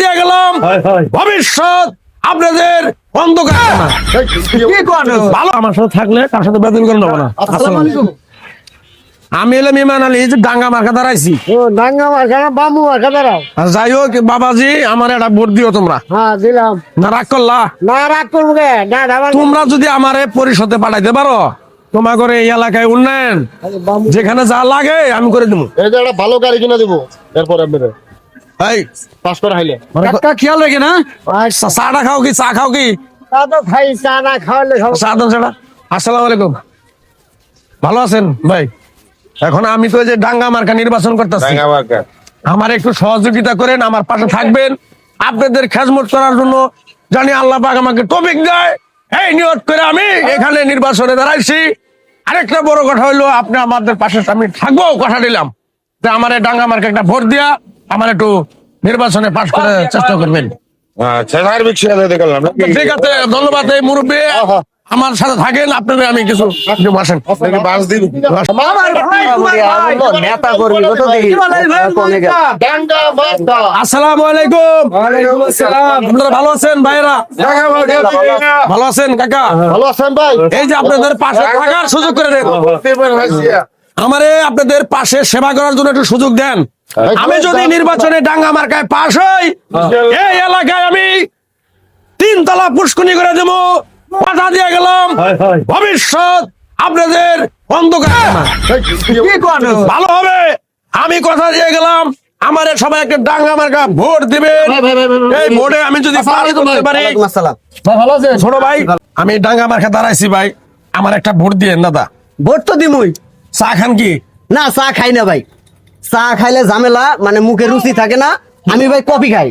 দিয়ে গেলাম। ভবিষ্যৎ আপনাদের অন্ধকার। ভালো আমার সাথে থাকলে তার সাথে বেতন করে নেব না। আমি এলাম ইমান আলী যে ডাঙ্গা মার্কা দাঁড়াইছি। ডাঙ্গা মার্কা বামু মার্কা দাঁড়াও। যাই হোক বাবাজি আমার একটা ভোট দিও তোমরা। হ্যাঁ দিলাম। না রাগ করলা? না রাগ করব তোমরা যদি আমারে পরিষদে পাঠাইতে পারো তোমার করে এই এলাকায় উন্নয়ন যেখানে যা লাগে আমি করে দেবো এই যে একটা ভালো গাড়ি কিনে দেবো এরপরে আপনাদের। এই পাস করে হাইলে কাকা খেয়াল রেখে না? চা- চাটা খাও কি চা খাও কি? তা তো খাই চা না খাওয়ালে খাব চা দেন সেটা আসসালামু আলাইকুম। ভালো আছেন? ভাই। এখন আমি তো যে ডাঙ্গা মার্কা নির্বাচন করতেছি। আমার একটু সহযোগিতা করেন আমার পাশে থাকবেন। আপনাদের খেজমত করার জন্য জানি আল্লাহ পাক আমাকে টপিক দেয়। এই নিয়ত করে আমি এখানে নির্বাচনে দাঁড়াইছি। আরেকটা বড় কথা হইল আপনি আমাদের পাশে আমি থাকব কথা দিলাম। যে আমার এই ডাঙ্গা মার্কা একটা ভোট দিয়া আমার একটু নির্বাচনে পাশ করে চেষ্টা করবেন। আচ্ছা ঠিক আছে ধন্যবাদ এই মুরব্বী। আমার সাথে থাকেন আপনাদের আমি কিছু কিছু আসেন বাস দিন নেতা করবি কত দেখি আসসালামু আলাইকুম। আপনারা ভালো আছেন ভাইরা? ভালো আছেন কাকা? ভালো আছেন ভাই? এই যে আপনাদের পাশে থাকার সুযোগ করে দেন। আমারে আপনাদের পাশে সেবা করার জন্য একটু সুযোগ দেন। আমি যদি নির্বাচনে ডাঙ্গা মার্কায় পাশ হই এই এলাকায় আমি তিন তলা পুষ্কুনি করে দেবো কথা দিয়ে গেলাম। ভবিষ্যৎ আপনাদের অন্ধকার। ভালো হবে আমি কথা দিয়ে গেলাম আমার সবাই একটা ডাঙ্গা মার্কা ভোট দিবেন। এই ভোটে আমি যদি পাস করতে পারি ভালো আছে ছোট ভাই আমি ডাঙ্গা মার্কা দাঁড়াইছি ভাই আমার একটা ভোট দিয়ে দাদা। ভোট তো দিমুই। চা খান কি? না চা খাই না ভাই। চা খাইলে ঝামেলা মানে মুখে রুচি থাকে না। আমি ভাই কফি খাই।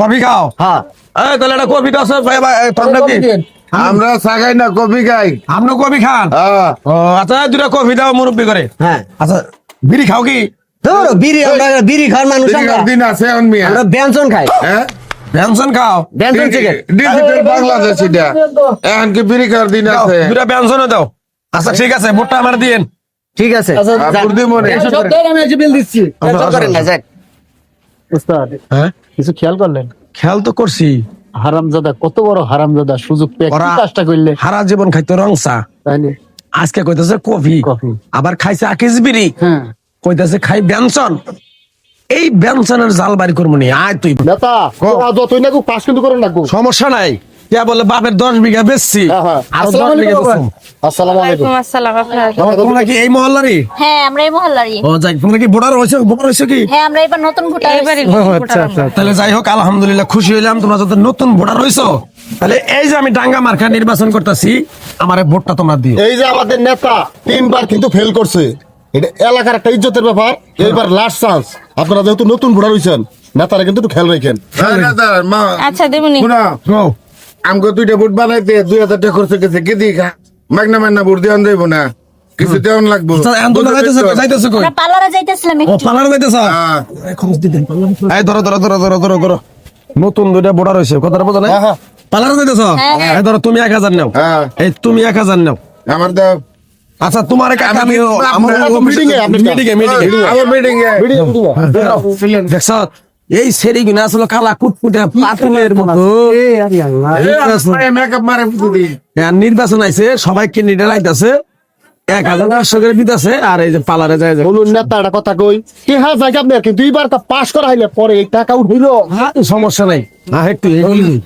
কফি খাও? হ্যাঁ। এই তাহলে একটা কফি আছে ভাই ভাই এই কি? আমরা সাগাই না কপি খাই। আপনি কফি খান? হ্যাঁ। ও আচ্ছা দুটা কফি দাও মুরব্বি করে। হ্যাঁ। আচ্ছা বিড়ি খাও কি? ধরো বিড়ি আমরা বিড়ি খাওয়ার মানুষ আমরা। দিন আছে এখন মিয়া। আমরা ব্যঞ্জন খাই। হ্যাঁ? ব্যঞ্জন খাও? ব্যঞ্জন চিকেন ডিজিটাল বাংলাদেশ এটা এখন কি বিড়ি খাওয়ার দিন দাও, আছে? দুটা ব্যঞ্জনও দাও। আচ্ছা ঠিক আছে ভোটটা আমার দিয়েন। ঠিক আছে। বুদ্ধি আমি এসে বিল দিচ্ছি। টেনশন করেন না যাক। উস্তাদ হ্যাঁ? কিছু খেয়াল করলেন? খেয়াল তো করছি। হারামজাদা কত বড় হারামজাদা সুযোগ পেয়ে কাজটা করলে? সারা জীবন খাইতো রং চা তাই না? আজকে কইতেছে কফি। কফি। আবার খাইছে আকিস বিড়ি। হ্যাঁ। খাই ব্যঞ্জন এই ব্যঞ্জনের জাল বাড়ি করব নি। আয় তুই। নেতা যতই পাস কিন্তু করেন লাগবো সমস্যা নাই। কে বলে বাপের দশ বিঘা বেচছি। আর দশ বিঘা বেচছি। আসসালামু আলাইকুম। ওয়ালাইকুম আসসালাম আপনারা তোমরা কি এই মহল্লারই? হ্যাঁ আমরা এই মহল্লারই। ও যাই তোমরা কি ভোটার হয়েছে? ভোটার হয়েছে কি? হ্যাঁ আমরা এবার নতুন ভোটার এবারই তাহলে যাই হোক আলহামদুলিল্লাহ খুশি হইলাম। তোমরা যত নতুন ভোটার হয়েছো তাহলে এই যে আমি ডাঙ্গা মার্কা নির্বাচন করতেছি আমার এই ভোটটা তোমরা দিও। এই যে আমাদের নেতা তিনবার কিন্তু ফেল করছে। এটা এলাকার একটা ইজ্জতের ব্যাপার। এইবার লাস্ট চান্স আপনারা যেহেতু নতুন ভোটার হয়েছেন নেতারা কিন্তু একটু খেয়াল রাখেন। আচ্ছা দেবনি। আমগো দুইটা বুট বানাইতে দুই হাজার টাকা খরচ গেছে কি দি খা মাগনা মাগনা বুট দেওয়ান যাইব না। কিছু দেওয়ান লাগবো। এখন তোমরা যাইতেছো কই? যাইতেছো কই? আমরা পার্লারে যাইতেছিলাম ও, একটু। যাইতেছ? হ্যাঁ। খরচ দিতেন, এই ধরো, ধরো, ধরো, ধরো, ধরো, ধরো। নতুন দুইটা ভোটার হয়েছে কথাটা বোঝা নাই? পালার যাইতেছ? হ্যাঁ, হ্যাঁ। এই ধরো তুমি এক হাজার নাও। হ্যাঁ। এই তুমি এক হাজার নাও। আমার দাও। আচ্ছা তোমার এক আমি আমি- আমার মিটিং এ মিটিং এ মিটিং এ আমার মিটিং এ দেখছ এই সেরি গুনা আসলে কালা কুটকুটে পাতুলের মতো। মেকআপ মারে ফুটু দি হ্যাঁ, নির্বাচন আইছে সবাই ক্যান্ডিডেট লাইতেছে এক হাজার পাঁচশো করে দিতেছে আর এই যে পালারে যায় বলুন নেতা একটা কথা কই কে হ্যাঁ জায়গা কি কিন্তু দুইবার তা পাস করা হইলে পরে এই টাকা উঠইল হ্যাঁ, সমস্যা নাই। না একটু এই-